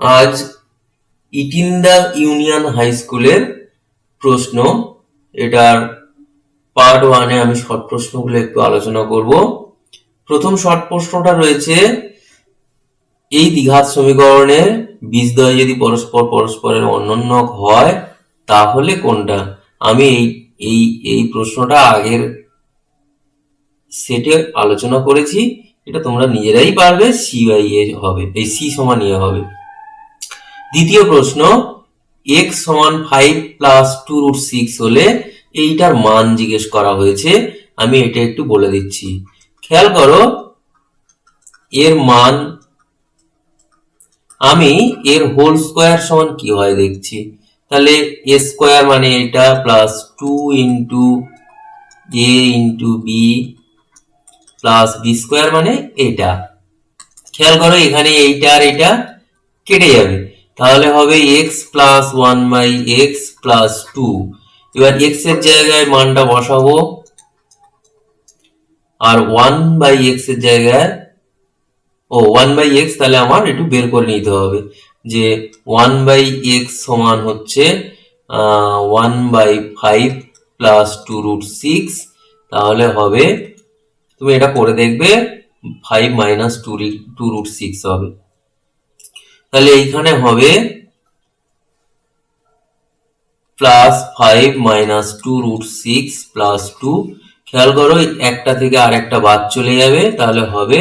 আজ Itinda union high স্কুলের প্রশ্ন। এটার পার্ট ওয়ানে আমি শর্ট প্রশ্নগুলো একটু আলোচনা করব। প্রথম শর্ট প্রশ্নটা রয়েছে, এই দ্বিঘাত সমীকরণের বীজদ্বয় যদি পরস্পর পরস্পরের অনন্য হয়, তাহলে কোনটা? আমি এই এই এই প্রশ্নটা আগের সেটে আলোচনা করেছি, এটা তোমরা নিজেরাই পারবে সি বাই এ হবে, এই সি সমান এ হবে। দ্বিতীয় প্রশ্ন এক্স সমান five plus two root six হলে এইটার মান জিজ্ঞেস করা হয়েছে। আমি এটা একটু বলে দিচ্ছি। খেয়াল করো, এর মান, আমি এর হোল স্কোয়ার সমান কি হয় দেখছি? তাহলে এ স্কোয়ার মানে এটা plus two into A into B plus B square মানে এটা। খেয়াল করো, এখানে এইটা আর এটা কেটে যাবে। তাহলে হবে X plus one by X plus two এবার এক্সের জায়গায় মানটা বসাবো। আর ওয়ান বাই এক্সের জায়গায়, ও ওয়ান বাই এক্স তাহলে আমার একটু বের করে নিতে হবে। যে ওয়ান বাই এক্স সমান হচ্ছে one by five plus two root six তাহলে হবে, তুমি এটা করে দেখবে five minus two two root six হবে। তাহলে এইখানে হবে plus five minus two root six plus two খেয়াল করো একটা থেকে আর একটা বাদ চলে যাবে, তাহলে হবে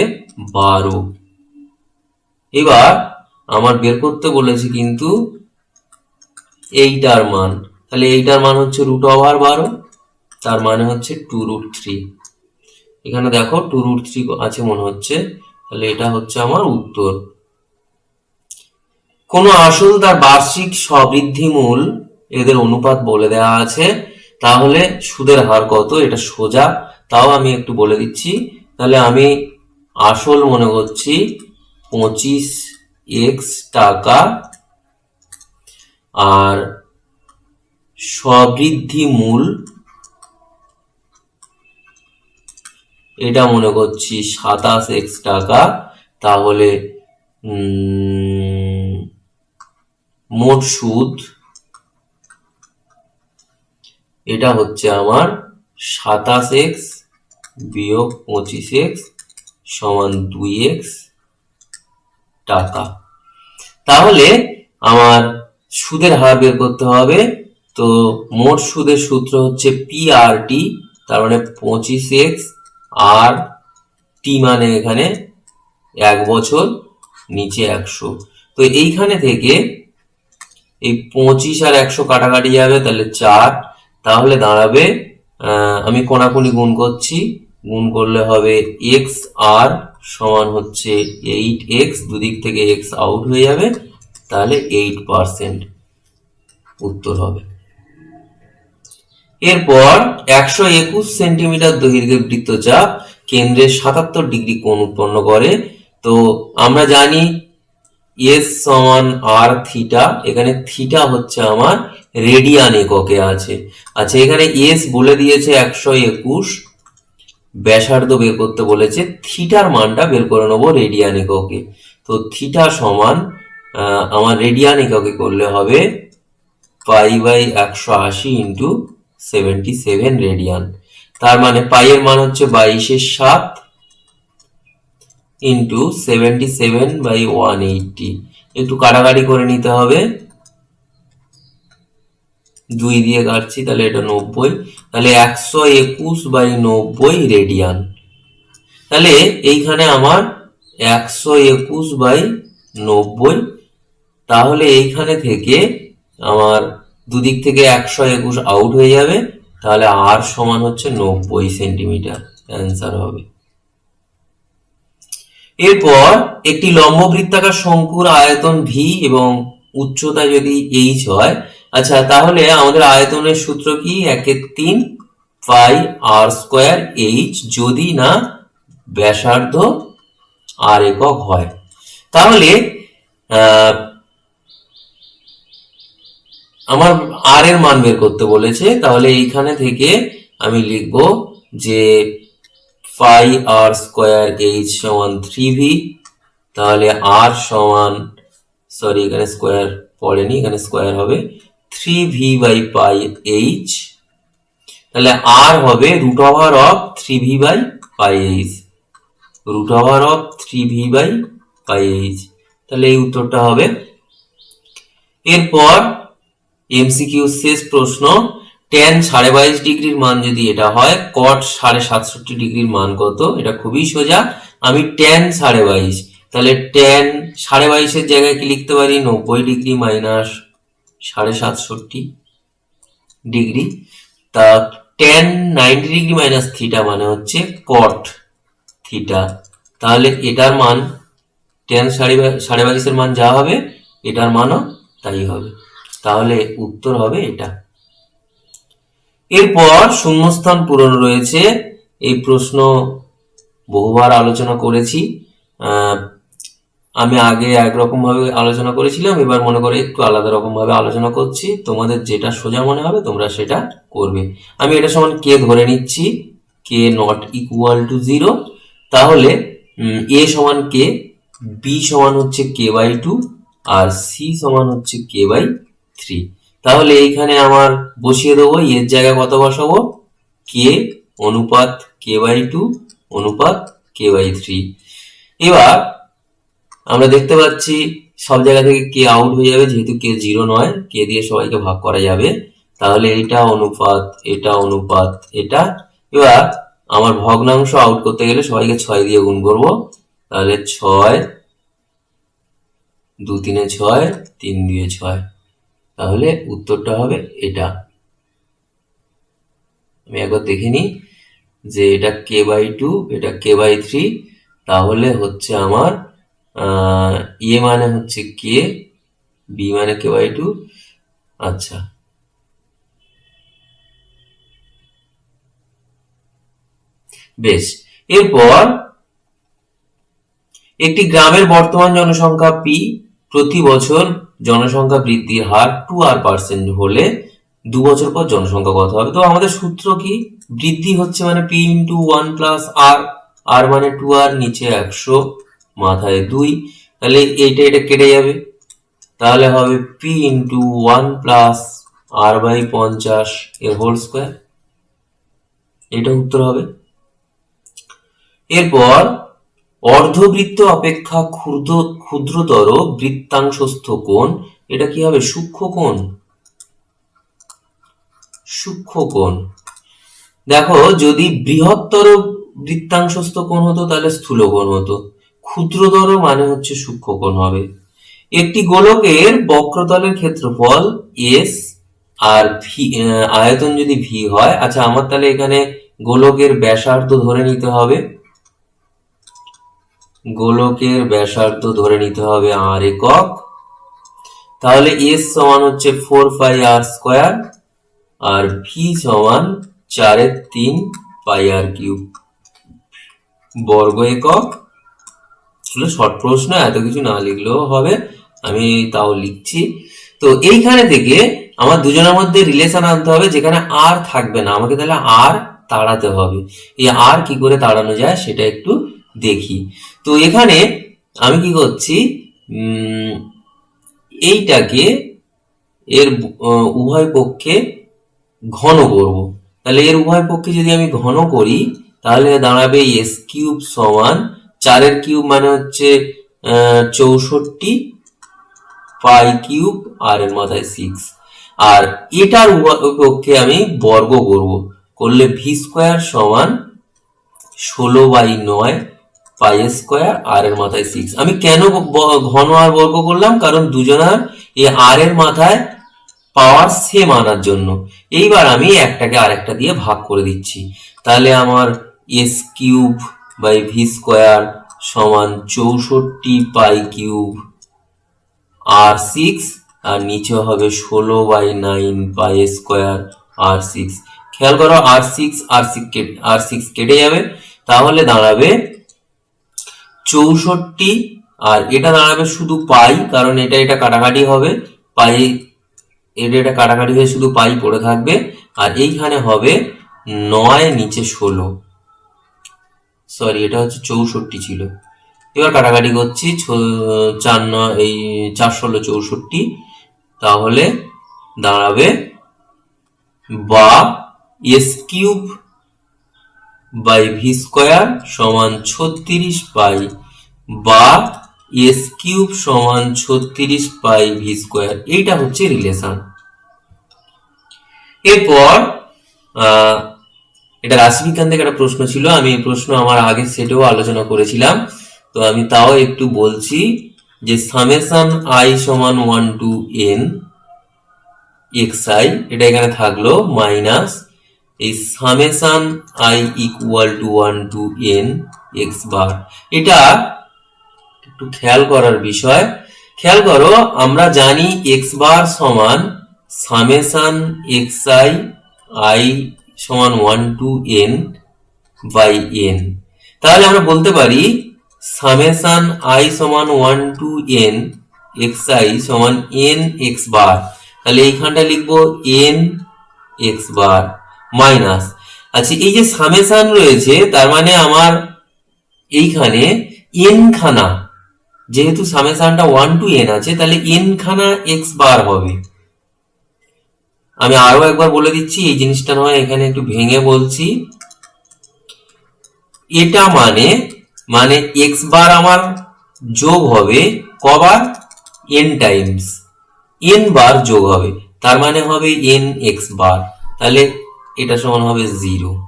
বারো। এবার আমার বের করতে বলেছে কিন্তু এইটার মান। তাহলে এইটার মান হচ্ছে রুট ওভার বারো, তার মানে হচ্ছে টু রুট থ্রি এখানে দেখো টু রুট থ্রি আছে মনে হচ্ছে, তাহলে এটা হচ্ছে আমার উত্তর। কোনো আসল তার বার্ষিক সবৃদ্ধি মূল এদের অনুপাত বলে দেওয়া আছে। তাহলে সুদের হার কত? এটা সোজা। তাও আমি একটু বলে দিচ্ছি। তাহলে আমি আসল মনে করছি পঁচিশ এক্স টাকা। আর সবৃদ্ধি মূল এটা মনে করছি সাতাশ এক্স টাকা। তাহলে মোট সুদ, এটা হচ্ছে আমার সাতাশ এক্স বিয়োগ পঁচিশ এক্স সমান দুই এক্স টাকা। তাহলে আমার সুদের হার বের করতে হবে। তো মোট সুদের সূত্র হচ্ছে পি আর টি তার মানে পঁচিশ এক্স আর টি মানে এখানে এক বছর, নিচে একশো। তো এইখানে থেকে এই পঁচিশ আর একশো কাটাকাটি যাবে, তাহলে চার। তাহলে দাঁড়াবে আমি কোনাকুনি গুণ করছি। গুণ করলে হবে এক্স আর সমান হচ্ছে এইট এক্স দুদিক থেকে এক্স আউট হয়ে যাবে, তাহলে এইট পারসেন্ট উত্তর হবে। এরপর একশো একুশ সেন্টিমিটার দৈর্ঘ্যের বৃত্তচাপ কেন্দ্রের সাতাত্তর ডিগ্রি কোণ উৎপন্ন করে। তো আমরা জানি এস সমান আর থিটা এখানে থিটা হচ্ছে আমার রেডিয়ান এককে আছে। আচ্ছা এখানে এস বলে দিয়েছে একশো একুশ, ব্যাসার্ধ বের করতে বলেছে থিটার মানটা বের করে নেব রেডিয়ান এককে। তো থিটা সমান আমার রেডিয়ান এককে করলে হবে পাই বাই একশো আশি ইন্টু সেভেন্টি সেভেন রেডিয়ান তার মানে পাইয়ের মান হচ্ছে বাইশের সাত into seventy seven by one eighty একটু কাটাকাটি করে নিতে হবে। দুই দিয়ে কাটছি, তাহলে এটা নব্বই। তাহলে একশো একুশ বাই নব্বই রেডিয়ান তাহলে এইখানে আমার একশো একুশ বাই নব্বই। তাহলে এইখানে থেকে আমার দুদিক থেকে একশো একুশ আউট হয়ে যাবে। তাহলে আর সমান হচ্ছে নব্বই সেন্টিমিটার অ্যান্সার হবে। এরপর একটি লম্ব বৃত্তাকার শঙ্কুর আয়তন ভি এবং উচ্চতা যদি এইচ হয় আচ্ছা তাহলে আমাদের আয়তনের সূত্র কি? একের তিন পাই আর স্কোয়ার এইচ যদি না ব্যাসার্ধ আর একক হয়। তাহলে আমার আর এর মান বের করতে বলেছে, তাহলে এইখানে থেকে আমি লিখব যে ফাই আর স্কোয়ার এইচ সমান থ্রি ভি তাহলে আর সমান সরি এখানে স্কোয়ার পড়েনি, এখানে স্কোয়ার হবে three V by pi H তাহলে আর হবে root over of three V by pi H root over of three V by pi H তাহলে এই উত্তরটা হবে। এরপর এমসিকিউ শেষ প্রশ্ন টেন সাড়ে বাইশ ডিগ্রির মান যদি এটা হয় কট সাড়ে সাতষট্টি ডিগ্রির মান কত? এটা খুবই সোজা। আমি টেন সাড়ে বাইশ। তাহলে টেন সাড়ে বাইশের জায়গায় কি লিখতে পারি? নব্বই ডিগ্রি মাইনাস সাড়ে সাতষট্টি ডিগ্রি। তা tan ninety degree minus theta মানে হচ্ছে কট থিটা। তাহলে এটার মান টেন সাড়ে সাড়ে বাইশের মান যা হবে, এটার মানও তাই হবে। তাহলে উত্তর হবে এটা। এরপর শূন্যস্থান পূরণ রয়েছে। এই প্রশ্ন বহুবার আলোচনা করেছি। আমি আগে একরকম ভাবে আলোচনা করেছিলাম, এবার মনে করে একটু আলাদা রকম ভাবে আলোচনা করছি। তোমাদের যেটা সোজা মনে হবে, তোমরা সেটা করবে। আমি এটা সমান কে ধরে নিচ্ছি? K not equal to zero তাহলে এ সমান কে, বি সমান হচ্ছে কে বাই টু, আর সি সমান হচ্ছে কে বাই থ্রি। তাহলে এইখানে আমার বসিয়ে দেবো, এর জায়গায় কত বসাবো? কে অনুপাত কে বাই টু অনুপাত কে বাই থ্রি এবার আমরা দেখতে পাচ্ছি সব জায়গা থেকে কে আউট হয়ে যাবে, যেহেতু কে জিরো নয় কে দিয়ে সবাইকে ভাগ করা যাবে। তাহলে এটা অনুপাত এটা অনুপাত, এটা। এবার আমার ভগ্নাংশ আউট করতে গেলে সবাইকে ছয় দিয়ে গুণ করব। তাহলে ছয়, দু তিনে ছয়, তিন দিয়ে ছয়। তাহলে উত্তরটা হবে এটা। আমি একবার দেখে নিই যে এটা কে বাই টু এটা কে বাই থ্রি তাহলে হচ্ছে আমার ইয়ে মানে হচ্ছে কে বি মানে কে বাই টু আচ্ছা। বেশ, এরপর একটি গ্রামের বর্তমান জনসংখ্যা পি প্রতি বছর জনসংখ্যা বৃদ্ধির হার টু আর পার্সেন্ট হলে দু বছর পর জনসংখ্যা কত হবে? তো আমাদের সূত্র কি? বৃদ্ধি হচ্ছে মানে P into one plus R আর মানে টু আর নিচে একশো, মাথায় দুই। তাহলে এইটা এটা কেটে যাবে। তাহলে হবে P into one plus R by পঞ্চাশ এর হোল স্কোয়ার এটা উত্তর হবে। এরপর অর্ধবৃত্ত অপেক্ষা ক্ষুদ্র ক্ষুদ্রতর বৃত্তাংশস্থ কোণ, এটা কি হবে সূক্ষ্ম কোণ? সূক্ষ্ম কোণ। দেখো, যদি বৃহত্তর বৃত্তাংশস্থ কোণ হতো, তাহলে স্থূল কোণ হতো। ক্ষুদ্রতর মানে হচ্ছে সূক্ষ্ম কোণ হবে। একটি গোলকের বক্রতলের ক্ষেত্রফল এস আর ভি আয়তন যদি ভি হয় আচ্ছা আমার তাহলে এখানে গোলকের ব্যাসার্ধ ধরে নিতে হবে। গোলকের ব্যাসার্ধ ধরে নিতে হবে আর একক। তাহলে এস সমান হচ্ছে ফোর পাই আর স্কোয়ার আর ভি সমান চারের তিন পাই আর কিউব বর্গ একক। আসলে শর্ট প্রশ্ন, এত কিছু না লিখলেও হবে, আমি তাও লিখছি। তো এইখানে থেকে আমার দুজনের মধ্যে রিলেশন আনতে হবে, যেখানে আর থাকবে না, আমাকে তাহলে আর তাড়াতে হবে। এই আর কি করে তাড়ানো যায় সেটা একটু দেখি। তো এখানে আমি কি করছি? এইটাকে এর উভয় পক্ষে ঘন করব। তাহলে এর উভয় পক্ষে যদি আমি ঘন করি, তাহলে দাঁড়াবে এস কিউব সমান চারের কিউব মানে হচ্ছে চৌষট্টি পাই কিউব আর এর মাথায় সিক্স আর এটার পক্ষে আমি বর্গ করব। করলে ভি স্কোয়ার সমান ষোলো বাই নয় পাই স্কোয়ার, আর এর মাথায় সিক্স আমি কেন ঘন আর বর্গ করলাম? কারণ দুজনার এই আর এর মাথায় পাওয়ার সেম আনার জন্য। এইবার আমি একটাকে আরেকটা দিয়ে ভাগ করে দিচ্ছি। তাহলে আমার S cube by V square সমান চৌষট্টি পাই কিউব আর সিক্স আর নিচে হবে ষোলো by nine pi square R six খেয়াল করো R six R six R six কেটে যাবে। তাহলে দাঁড়াবে চৌষট্টি, আর এটা দাঁড়াবে শুধু পাই, কারণ এটা এটা কাটাকাটি হবে। পাই, এটা এটা কাটাকাটি হয়ে শুধু পাই পড়ে থাকবে। আর এইখানে হবে নয়, নিচে ষোলো। সরি এটা হচ্ছে চৌষট্টি ছিল। এবার কাটাকাটি করছি চার নয় এই চার ষোলো চৌষট্টি। তাহলে দাঁড়াবে বা S cube by V square সমান ছত্রিশ বাই বা এস কিউব সমান ছত্রিশ বাই ভি স্কোয়ার এইটা হচ্ছে রিলেশন এরপর এটা রাশিবিজ্ঞান থেকে একটা প্রশ্ন ছিল। আমি এই প্রশ্ন আমার আগের সেটেও আলোচনা করেছিলাম। তো আমি তাও একটু বলছি যে সামেশন আই সমান one two N X I এটা এখানে থাকল মাইনাস এই summation I equal to one two N X bar এটা একটু খেয়াল করার বিষয়। খেয়াল করো, আমরা জানি এক্স বার সমান সামেশন এক্স আই আই সমান one two N by N তাহলে আমরা বলতে পারি সামেশন আই সমান one two N X I সমান এন এক্স বার তাহলে এইখানটা লিখব এন এক্স বার মাইনাস। আচ্ছা এই যে সামেশন রয়েছে, তার মানে আমার এইখানে এন খানা, যেহেতু সামেশনটা ওয়ান টু এন আছে, তাহলে এন খানা এক্স বার হবে। আমি আরও একবার বলে দিচ্ছি, এই জিনিসটা নয়, এখানে একটু ভেঙে বলছি। এটা মানে মানে এক্স বার আমার যোগ হবে কবার এন টাইমস এন বার যোগ হবে, তার মানে হবে এন এক্স বার। তাহলে এটা সমান হবে জিরো।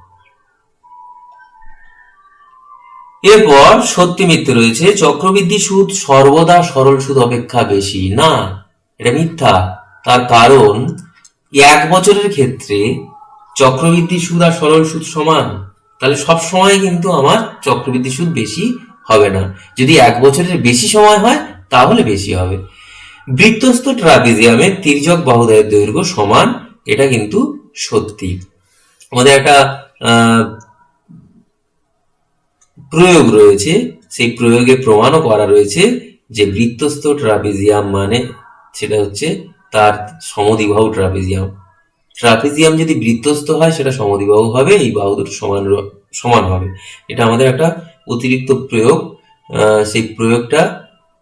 এরপর সত্যি মিথ্যে রয়েছে, চক্রবৃদ্ধি সুদ সর্বদা সরল সুদ অপেক্ষা বেশি। না, এটা মিথ্যা। তার কারণ, এক বছরের ক্ষেত্রে চক্রবৃদ্ধি সুদ আর সরল সুদ সমান, তাহলে সব সময় কিন্তু আমার চক্রবৃদ্ধি সুদ বেশি হবে না। যদি এক বছরের বেশি সময় হয়, তাহলে বেশি হবে। বৃত্তস্থ ট্রাপিজিয়ামের তির্যক বাহুদায়ের দৈর্ঘ্য সমান, এটা কিন্তু সত্যি। আমাদের একটা প্রয়োগ রয়েছে। সেই প্রয়োগে প্রমাণও করা রয়েছে যে বৃত্তস্থ ট্রাপিজিয়াম মানে সেটা হচ্ছে তার সমদ্বিবাহু ট্রাপিজিয়াম। ট্রাপিজিয়াম যদি বৃত্তস্থ হয়, সেটা সমদ্বিবাহু হবে, এই বাহু দুটো সমান সমান হবে। এটা আমাদের একটা অতিরিক্ত প্রয়োগ। সেই প্রয়োগটা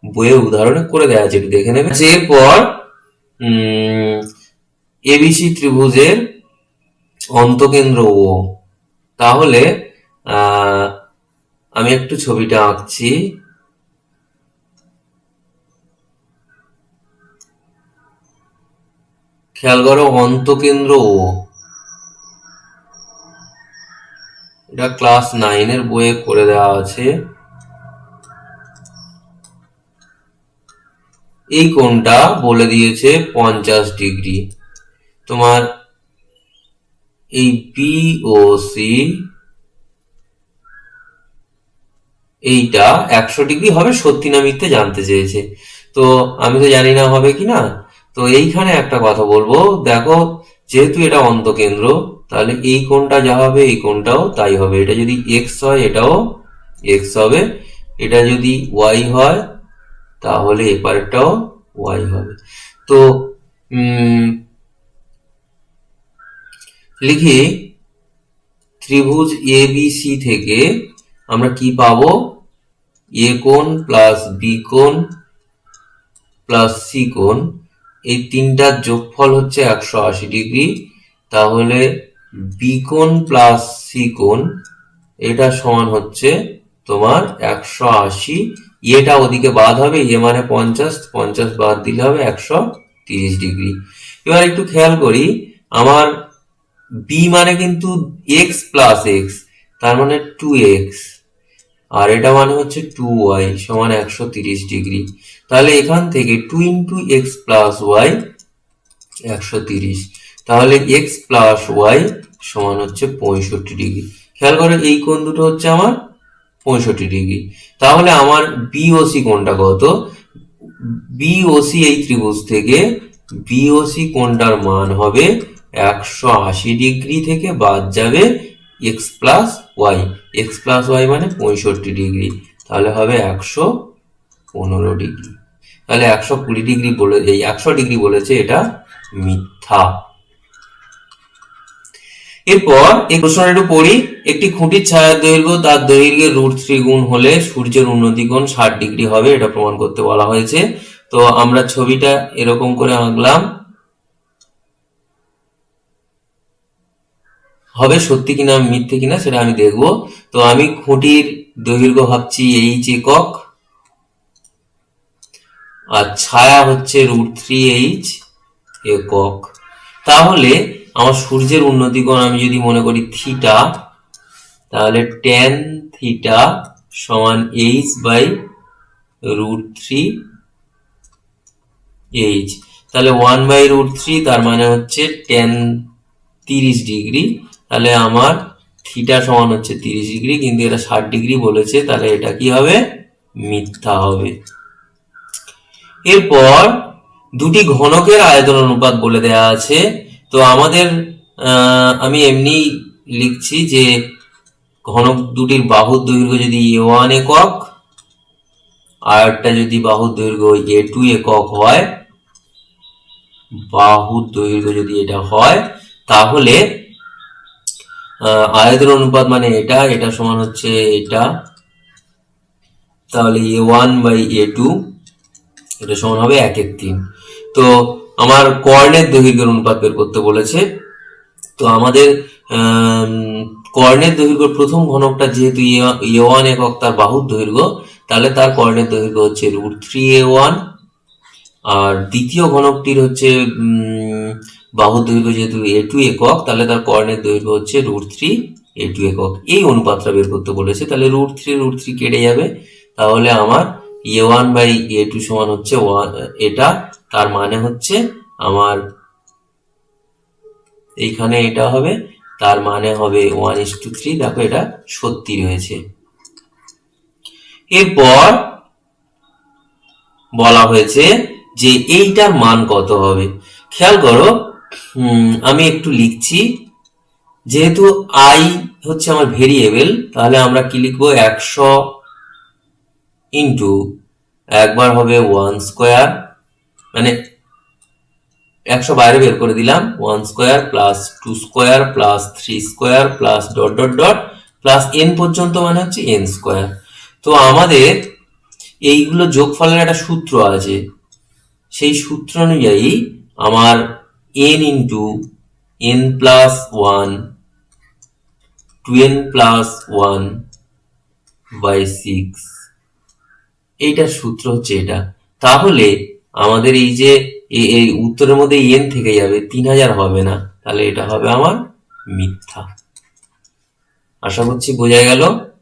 বইয়ে উদাহরণে করে দেওয়া আছে দেখে নেবে। এরপর এবিসি ত্রিভুজের অন্তকেন্দ্র ও। তাহলে আমি একটু ছবিটা আঁকছি। খেয়াল করো, অন্তকেন্দ্র ও। এটা ক্লাস নাইনের বইয়ে করে দেওয়া আছে। এই কোণটা বলে দিয়েছে পঞ্চাশ ডিগ্রি। তোমার এই বি ও সি এইটা একশো ডিগ্রি হবে সত্যি না জানতে চেয়েছে। তো আমি তো জানি না হবে কি না তো এইখানে একটা কথা বলব। দেখো, যেহেতু এটা অন্তকেন্দ্র, তাহলে এই কোণটা যা হবে, এই কোণটাও তাই হবে। এটা যদি এক্স হয়, এটাও এক্স হবে। এটা যদি ওয়াই হয়, তাহলে এপারেরটাও ওয়াই হবে। তো লিখি ত্রিভুজ এ বি সি থেকে আমরা কি পাবো? এ কোণ প্লাস বি কোণ প্লাস সি কোণ। এই তিনটার যোগফল হচ্ছে একশো আশি ডিগ্রি। তাহলে বি কোণ প্লাস সি কোণ, এটা সমান হচ্ছে তোমার একশো আশি। এটা ওদিকে বাদ হবে এ মানে পঞ্চাশ পঞ্চাশ বাদ দিলে হবে একশো তিরিশ ডিগ্রি। এবার একটু খেয়াল করি, আমার বি মানে কিন্তু এক্স প্লাস এক্স তার মানে টু এক্স আর এটা মানে হচ্ছে টু ওয়াই সমান একশো তিরিশ ডিগ্রি। তাহলে এখান থেকে two into X plus Y একশো তিরিশ, তাহলে এক্স প্লাস ওয়াই সমান হচ্ছে পঁয়ষট্টি ডিগ্রি। খেয়াল করে এই কোণ দুটো হচ্ছে আমার পঁয়ষট্টি ডিগ্রি। তাহলে আমার বিওসি কোণটা কত? বিওসি এই ত্রিভুজ থেকে বিওসি কোণটার মান হবে একশো আশি ডিগ্রি থেকে বাদ যাবে X plus Y X plus Y মানে পঁয়ষট্টি ডিগ্রি। তাহলে হবে একশো পনেরো ডিগ্রি। তাহলে একশো কুড়ি ডিগ্রি বলে, এই একশো ডিগ্রি বলেছে এটা মিথ্যা। এরপর এই প্রশ্নটা একটু পড়ি। একটি খুঁটির ছায়ার দৈর্ঘ্য তার দৈর্ঘ্যের রুট থ্রি গুণ হলে সূর্যের উন্নতি কোণ ষাট ডিগ্রি হবে, এটা প্রমাণ করতে বলা হয়েছে। তো আমরা ছবিটা এরকম করে আঁকলাম। হবে সত্যি কিনা, মিথ্যে কিনা সেটা আমি দেখব। তো আমি খুঁটির দৈর্ঘ্য ভাবছি এইচ একক। আর ছায়া হচ্ছে রুট থ্রি এইচ একক। তাহলে আমার সূর্যের উন্নতি কোণ আমি যদি মনে করি থিটা তাহলে টেন থিটা সমান H by root three H তাহলে ওয়ান বাই রুট থ্রি তার মানে হচ্ছে টেন তিরিশ ডিগ্রি। তাহলে আমার থিটা সমান হচ্ছে তিরিশ ডিগ্রি কিন্তু এটা ষাট ডিগ্রি বলেছে, তাহলে এটা কি হবে? মিথ্যা হবে। এরপর দুটি ঘনকের আয়তন অনুপাত বলে দেয়া আছে। তো আমাদের আমি এমনি লিখছি যে ঘনক দুটির বাহুর দৈর্ঘ্য যদি এ ওয়ান একক আর একটা যদি বাহুর দৈর্ঘ্য এ টু একক হয়, বাহুর দৈর্ঘ্য যদি এটা হয়, তাহলে আয়তন অনুপাত মানে এটা এটা সমান হচ্ছে এটা। তাহলে A one by A two এটা সমান হবে এক এক তিন। তো আমার কর্ণের দৈর্ঘ্যের অনুপাত বের করতে বলেছে। তো আমাদের কর্ণের দৈর্ঘ্য প্রথম ঘনকটা যেহেতু এ ওয়ান একক, তার বাহুর দৈর্ঘ্য, তাহলে তার কর্ণের দৈর্ঘ্য হচ্ছে রুট থ্রি এ ওয়ান আর দ্বিতীয় ঘনকটির হচ্ছে বাহুর দৈর্ঘ্য যেহেতু এ টু একক, তাহলে তার কর্ণের দৈর্ঘ্য হচ্ছে রুট থ্রি এ টু একক। এই অনুপাতটা বের করতে বলেছে, তাহলে রুট থ্রি রুট থ্রি কেটে যাবে। তাহলে আমার A one by A two সমান হচ্ছে ওয়ান এটা, তার মানে হচ্ছে আমার এইখানে এটা হবে, তার মানে হবে ওয়ান ইস টু থ্রি দেখো এটা সত্যি রয়েছে। এরপর বলা হয়েছে যে এইটার মান কত হবে? খেয়াল করো আমি একটু লিখছি। যেহেতু আই হচ্ছে আমার ভেরিয়েবল, তাহলে আমরা কি লিখব? একশো ইন্টু একবার হবে ওয়ান স্কোয়ার মানে একশো বাইরে বের করে দিলাম, one square plus two square plus three square plus dot dot dot plus N পর্যন্ত মানে হচ্ছে এন স্কোয়ার। তো আমাদের এইগুলো যোগফলের একটা সূত্র আছে। সেই সূত্র অনুযায়ী আমার N into N plus one two N plus one by six এইটার সূত্র হচ্ছে এটা। তাহলে আমাদের এই যে, এই উত্তরের মধ্যে এন থেকে যাবে, তিন হাজার হবে না। তাহলে এটা হবে আমার মিথ্যা। আশা করছি বোঝা গেল?